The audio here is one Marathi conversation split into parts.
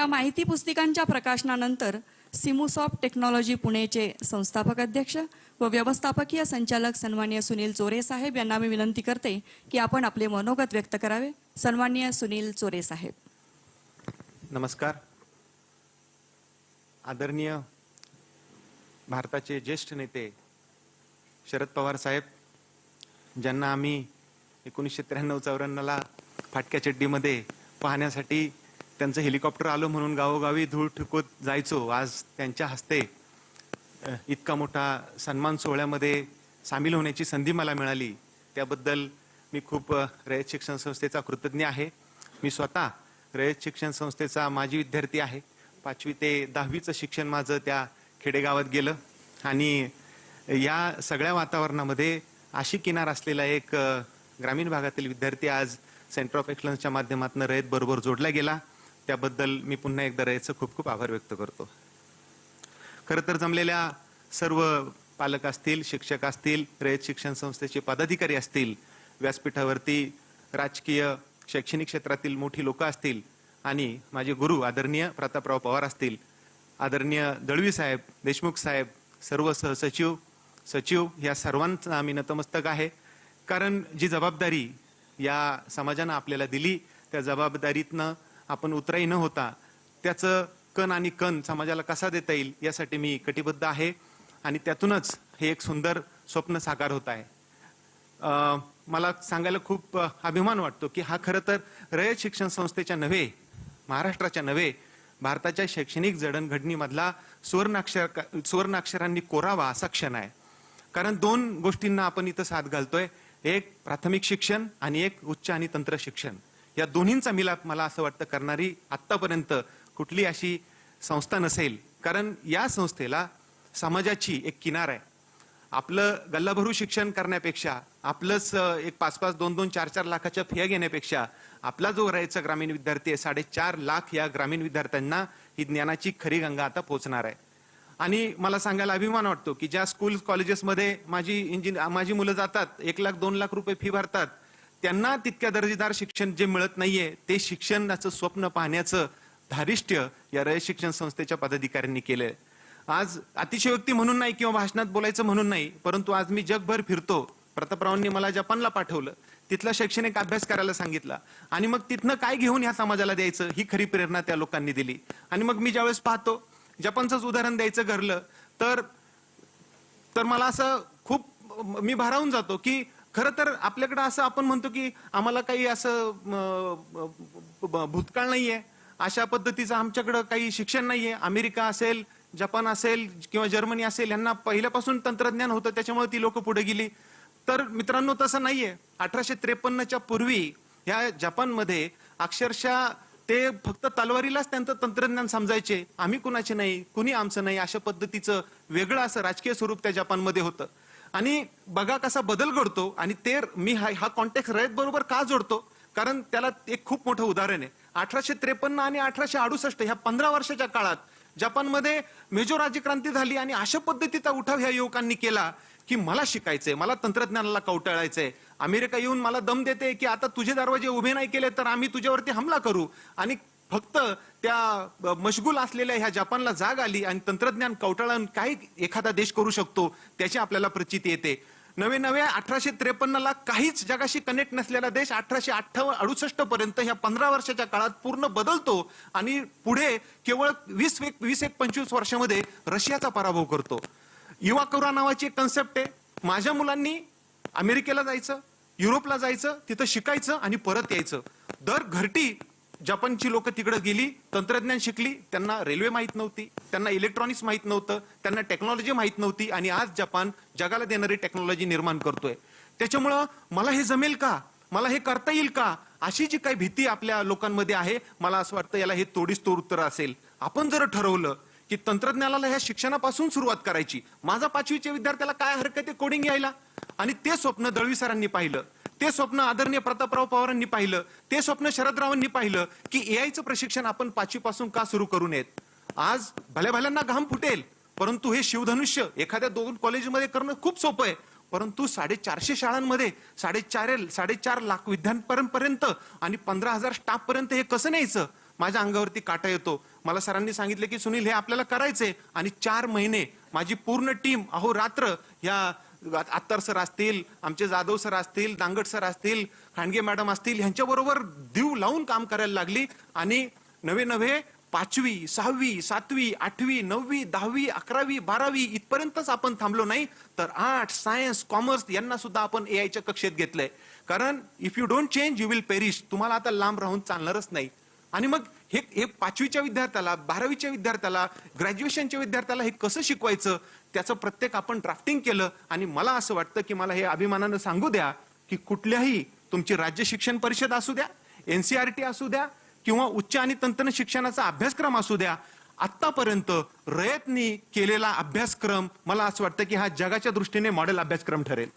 या माहिती पुस्तिकांच्या प्रकाशनानंतर सिमुसॉफ्ट टेक्नॉलॉजी पुणेचे संस्थापक अध्यक्ष व व्यवस्थापकीय संचालक सन्मान्य सुनील चोरे साहेब यांना मी विनंती करते की आपण आपले मनोगत व्यक्त करावे. सन्मान्य सुनील चोरे साहेब. नमस्कार. आदरणीय भारताचे ज्येष्ठ नेते शरद पवार साहेब ज्यांना आम्ही एकोणीसशे त्र्याण्णव चौऱ्याण्णवला फाटक्या चड्डीमध्ये पाहण्यासाठी त्यांचं हेलिकॉप्टर आलं म्हणून गावोगावी धूळ ठुकत जायचो. आज त्यांच्या हस्ते इतका मोठा सन्मान सोहळ्यामध्ये सामील होण्याची संधी मला मिळाली. त्याबद्दल मी खूप रयत शिक्षण संस्थेचा कृतज्ञ आहे. मी स्वतः रयत शिक्षण संस्थेचा माजी विद्यार्थी आहे. पाचवी ते दहावीचं शिक्षण माझं त्या खेडेगावात गेलं. आणि या सगळ्या वातावरणामध्ये अशी किनार असलेला एक ग्रामीण भागातील विद्यार्थी आज सेंटर ऑफ एक्सलन्सच्या माध्यमातून रयत बरोबर जोडला गेला. त्याबद्दल मी पुन्हा एकदा रयतचं खूप खूप आभार व्यक्त करतो. खरं तर जमलेल्या सर्व पालक असतील शिक्षक असतील रयत शिक्षण संस्थेचे पदाधिकारी असतील व्यासपीठावरती राजकीय शैक्षणिक क्षेत्रातील मोठी लोक असतील आणि माझे गुरु आदरणीय प्रतापराव पवार असतील आदरणीय दळवी साहेब देशमुख साहेब सर्व सहसचिव सचिव या सर्वांचा आम्ही नतमस्तक आहे. कारण जी जबाबदारी या समाजानं आपल्याला दिली त्या जबाबदारीतनं आपण उतराई न होता त्याचं कण आणि कण समाजाला कसा देता येईल यासाठी मी कटिबद्ध आहे. आणि त्यातूनच हे एक सुंदर स्वप्न साकार होत आहे. मला सांगायला खूप अभिमान वाटतो की हा खरं तर रयत शिक्षण संस्थेच्या नव्हे महाराष्ट्राच्या नव्हे भारताच्या शैक्षणिक जडणघडणीमधला सुवर्णाक्षर सुवर्णाक्षरांनी कोरावा असा क्षण आहे. कारण दोन गोष्टींना आपण इथं साथ घालतोय एक प्राथमिक शिक्षण आणि एक उच्च आणि तंत्र शिक्षण. या दोन्हींचा मिलाप मला असं वाटतं करणारी आत्तापर्यंत कुठली अशी संस्था नसेल. कारण या संस्थेला समाजाची एक किनार आहे. आपलं गल्लाभरू शिक्षण करण्यापेक्षा आपलंच एक पाच पाच दोन दोन चार चार लाखाच्या फिया घेण्यापेक्षा आपला जो राहायचा ग्रामीण विद्यार्थी आहे साडेचार लाख या ग्रामीण विद्यार्थ्यांना ही ज्ञानाची खरी गंगा आता पोहोचणार आहे. आणि मला सांगायला अभिमान वाटतो की ज्या स्कूल कॉलेजेसमध्ये माझी इंजिन माझी मुलं जातात एक लाख दोन लाख रुपये फी भरतात त्यांना तितक्या दर्जेदार शिक्षण जे मिळत नाहीये ते शिक्षणाचं स्वप्न पाहण्याचं धारिष्ट्य या रयत शिक्षण संस्थेच्या पदाधिकाऱ्यांनी केलंय. आज अतिशयोक्ती म्हणून नाही किंवा भाषणात बोलायचं म्हणून नाही परंतु आज मी जगभर फिरतो. प्रतापरावांनी मला जपानला पाठवलं तिथला शैक्षणिक अभ्यास करायला सांगितला. आणि मग तिथनं काय घेऊन ह्या समाजाला द्यायचं ही खरी प्रेरणा त्या लोकांनी दिली. आणि मग मी ज्यावेळेस पाहतो जपानचंच उदाहरण द्यायचं घरलं तर तर मला असं खूप मी भारावून जातो की खरं तर आपल्याकडं असं आपण म्हणतो की आम्हाला काही असं भूतकाळ नाहीये. अशा पद्धतीचं आमच्याकडं काही शिक्षण नाहीये. अमेरिका असेल जपान असेल किंवा जर्मनी असेल यांना पहिल्यापासून तंत्रज्ञान होतं त्याच्यामुळे ती लोक पुढे गेली. तर मित्रांनो तसं नाहीये. अठराशे त्रेपन्नच्या पूर्वी ह्या जपानमध्ये अक्षरशः ते फक्त तलवारीलाच त्यांचं तंत्रज्ञान समजायचे. आम्ही कुणाचे नाही कुणी आमचं नाही अशा पद्धतीचं वेगळं असं राजकीय स्वरूप त्या जपानमध्ये होतं. आणि बघा कसा बदल घडतो आणि ते मी हा हा कॉन्टॅक्ट रयत बरोबर का जोडतो? कारण त्याला एक खूप मोठं उदाहरण आहे. अठराशे त्रेपन्न आणि अठराशे अडुसष्ट ह्या पंधरा वर्षाच्या काळात जपानमध्ये मेजो राज्यक्रांती झाली आणि अशा पद्धतीचा उठाव ह्या युवकांनी केला की मला शिकायचंय मला तंत्रज्ञानाला कवटाळायचंय अमेरिका येऊन मला दम देते की आता तुझे दरवाजे उभे नाही केले तर आम्ही तुझ्यावरती हमला करू. आणि फक्त त्या मशगूल असलेल्या ह्या जपानला जाग आली आणि तंत्रज्ञान कवटाळून काही एखादा देश करू शकतो त्याची आपल्याला प्रचिती येते. नवे नवे अठराशे त्रेपन्नला काहीच जगाशी कनेक्ट नसलेला देश अठराशे अठ्ठावन्न अडुसष्ट पर्यंत ह्या पंधरा वर्षाच्या काळात पूर्ण बदलतो आणि पुढे केवळ वीस एक वीस एक पंचवीस वर्षामध्ये रशियाचा पराभव करतो. युवा कौरा नावाची एक कन्सेप्ट आहे. माझ्या मुलांनी अमेरिकेला जायचं युरोपला जायचं तिथं शिकायचं आणि परत यायचं. दर घरटी जपानची लोक तिकडे गेली तंत्रज्ञान शिकली त्यांना रेल्वे माहीत नव्हती त्यांना इलेक्ट्रॉनिक्स माहीत नव्हतं त्यांना टेक्नॉलॉजी माहीत नव्हती आणि आज जपान जगाला देणारी टेक्नॉलॉजी निर्माण करतोय. त्याच्यामुळं मला हे जमेल का? मला हे करता येईल का? अशी जी काही भीती आपल्या लोकांमध्ये आहे मला असं वाटतं याला हे तोडीस तोड उत्तर असेल. आपण जर ठरवलं की तंत्रज्ञानाला ह्या शिक्षणापासून सुरुवात करायची माझा पाचवीच्या विद्यार्थ्याला काय हरकत आहे कोडिंग यायला? आणि ते स्वप्न दळवी सरांनी पाहिलं ते स्वप्न आदरणीय प्रतापराव पवारांनी पाहिलं ते स्वप्न शरदरावांनी पाहिलं की एआयचं प्रशिक्षण आपण पाचवीपासून का सुरू करू नयेत? आज भल्या भल्यांना घाम फुटेल परंतु हे शिवधनुष्य एखाद्या दोन कॉलेजमध्ये करणं खूप सोपं आहे. परंतु साडेचारशे शाळांमध्ये साडेचार साडेचार लाख विद्यार्थ्यांपर्यंत आणि पंधरा हजार स्टाफपर्यंत हे कसं न्यायचं? माझ्या अंगावरती काटा येतो. मला सरांनी सांगितलं की सुनील हे आपल्याला करायचंय आणि चार महिने माझी पूर्ण टीम अहो रात्र या आत्तर सर असतील आमचे जाधव सर असतील दांगट सर असतील खांडगे मॅडम असतील ह्यांच्याबरोबर दीव लावून काम करायला लागली. आणि नवे नवे पाचवी सहावी सातवी आठवी नववी दहावी अकरावी बारावी इथपर्यंतच आपण थांबलो नाही. तर आर्ट सायन्स कॉमर्स यांना सुद्धा आपण ए आयच्या कक्षेत घेतलंय. कारण if you don't change you will perish तुम्हाला आता लांब राहून चालणारच नाही. आणि मग हे हे पाचवीच्या विद्यार्थ्याला बारावीच्या विद्यार्थ्याला ग्रॅज्युएशनच्या विद्यार्थ्याला हे कसं शिकवायचं त्याचं प्रत्येक आपण ड्राफ्टिंग केलं आणि मला असं वाटतं की मला हे अभिमानानं सांगू द्या की कुठल्याही तुमची राज्य शिक्षण परिषद असू द्या एनसीआरटी असू द्या किंवा उच्च आणि तंत्र शिक्षणाचा अभ्यासक्रम असू द्या आतापर्यंत रयतनी केलेला अभ्यासक्रम मला असं वाटतं की हा जगाच्या दृष्टीने मॉडेल अभ्यासक्रम ठरेल.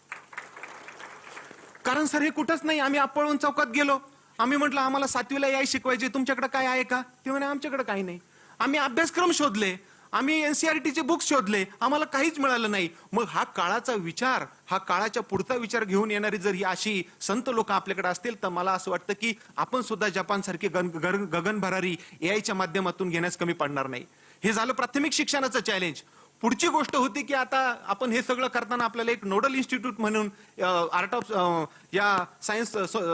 कारण सर हे कुठंच नाही आम्ही आपळून चौकात गेलो. आम्ही म्हटलं आम्हाला सातवीला याय शिकवायचे तुमच्याकडे काय आहे का? ते म्हणे आमच्याकडे काही नाही. आम्ही अभ्यासक्रम शोधले आम्ही एनसीआरटीचे बुक्स शोधले आम्हाला काहीच मिळालं नाही. मग हा काळाचा विचार हा काळाच्या पुढचा विचार घेऊन येणारी जर ही अशी संत लोक आपल्याकडे असतील तर मला असं वाटतं की आपण सुद्धा जपान सारखे गगन भरारी ए माध्यमातून घेण्यास कमी पडणार नाही. हे झालं प्राथमिक शिक्षणाचं चॅलेंज पुढची गोष्ट होती की आता आपण हे सगळं करताना आपल्याला एक नोडल इन्स्टिट्यूट म्हणून आर्ट ऑफ या सायन्स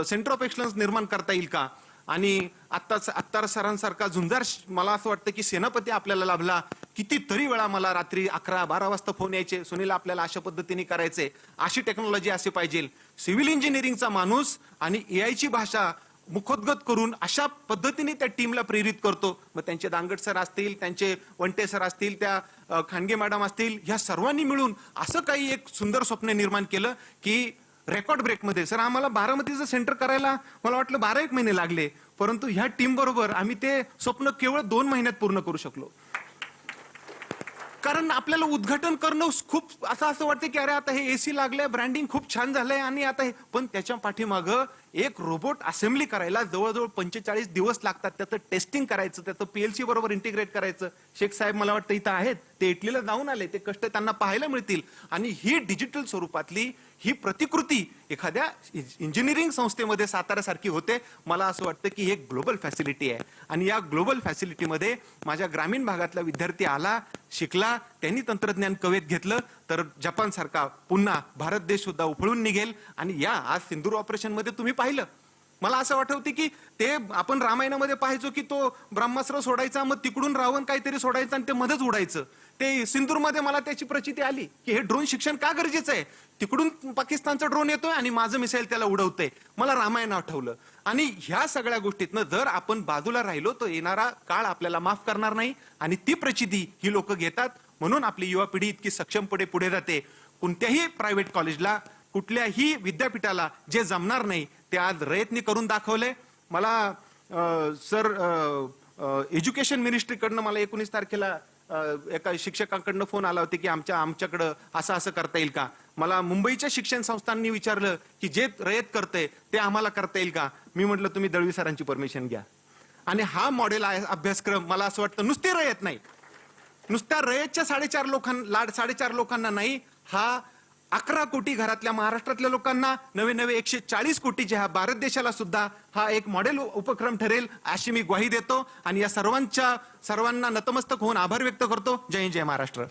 सेंटर ऑफ एक्सलन्स निर्माण करता येईल का? आणि आत्ताच आत्तार सरांसारखा झुंजार मला असं वाटतं की सेनापती आपल्याला लाभला. कितीतरी वेळा मला रात्री अकरा बारा वाजता फोन यायचे. सुनील आपल्याला अशा पद्धतीने करायचे. अशी टेक्नॉलॉजी असे पाहिजे. सिव्हिल इंजिनिअरिंगचा माणूस आणि ए आयची भाषा मुखोद्गत करून अशा पद्धतीने त्या टीमला प्रेरित करतो. मग त्यांचे दांगट सर असतील त्यांचे वंटे सर असतील त्या खांडगे मॅडम असतील ह्या सर्वांनी मिळून असं काही एक सुंदर स्वप्न निर्माण केलं की रेकॉर्ड ब्रेकमध्ये सर आम्हाला बारामतीचं सेंटर करायला मला वाटलं बारा एक महिने लागले परंतु ह्या टीम बरोबर आम्ही ते स्वप्न केवळ दोन महिन्यात पूर्ण करू शकलो. कारण आपल्याला उद्घाटन करणं खूप असं असं वाटतं की अरे आता हे एसी लागलंय ब्रँडिंग खूप छान झालंय आणि आता हे पण त्याच्या पाठीमागं एक रोबोट असेंब्ली करायला जवळजवळ पंचेचाळीस दिवस लागतात. त्याचं टेस्टिंग करायचं त्याचं पीएलसी बरोबर इंटिग्रेट करायचं. शेख साहेब मला वाटतं इथं आहेत. ते इटलीला जाऊन आले. ते कष्ट त्यांना पाहायला मिळतील. आणि ही डिजिटल स्वरूपातली ही प्रतिकृती एखाद्या इंजिनिअरिंग संस्थेमध्ये साताऱ्यासारखी होते. मला असं वाटतं की हे एक ग्लोबल फॅसिलिटी आहे. आणि या ग्लोबल फॅसिलिटीमध्ये माझ्या ग्रामीण भागातला विद्यार्थी आला शिकला त्यांनी तंत्रज्ञान कवेत घेतलं तर जपानसारखा पुन्हा भारत देश सुद्धा उफळून निघेल. आणि या आज सिंदूर ऑपरेशनमध्ये तुम्ही पाहिलं. मला असं वाटवते की ते आपण रामायणामध्ये पाहायचो की तो ब्रह्मास्त्र सोडायचा मग तिकडून रावण काहीतरी सोडायचं आणि ते मध्येच उडायचं. ते सिंदूरमध्ये मला त्याची प्रचिती आली की हे ड्रोन शिक्षण का गरजेचं आहे? तिकडून पाकिस्तानचा ड्रोन येतोय आणि माझं मिसाईल त्याला उडवतंय. मला रामायण आठवलं. आणि ह्या सगळ्या गोष्टीतनं जर आपण बाजूला राहिलो तर येणारा काळ आपल्याला माफ करणार नाही आणि ती प्रचिती ही लोक घेतात. म्हणून आपली युवा पिढी इतकी सक्षमपणे पुढे जाते. कोणत्याही प्रायव्हेट कॉलेजला कुठल्याही विद्यापीठाला जे जमणार नाही ते आज रयत्नी करून दाखवले. मला सर एज्युकेशन मिनिस्ट्रीकडनं मला एकोणीस तारखेला एका शिक्षकांकडनं फोन आला होता की आमच्या आमच्याकडं असं असं करता येईल का? मला मुंबईच्या शिक्षण संस्थांनी विचारलं की जे रयत करते ते आम्हाला करता येईल का? मी म्हटलं तुम्ही दळवी सरांची परमिशन घ्या. आणि हा मॉडेल आहे अभ्यासक्रम मला असं वाटतं नुसते रयत नाही. नुसत्या रयतच्या साडेचार लोकांना लाड साडेचार लोकांना नाही हा अकरा कोटी घरातल्या महाराष्ट्रातल्या लोकांना नवे नवे एकशे चाळीस कोटीचे हा भारत देशाला सुद्धा हा एक मॉडेल उपक्रम ठरेल अशी मी ग्वाही देतो. आणि या सर्वांच्या सर्वांना नतमस्तक होऊन आभार व्यक्त करतो. जय जय महाराष्ट्र.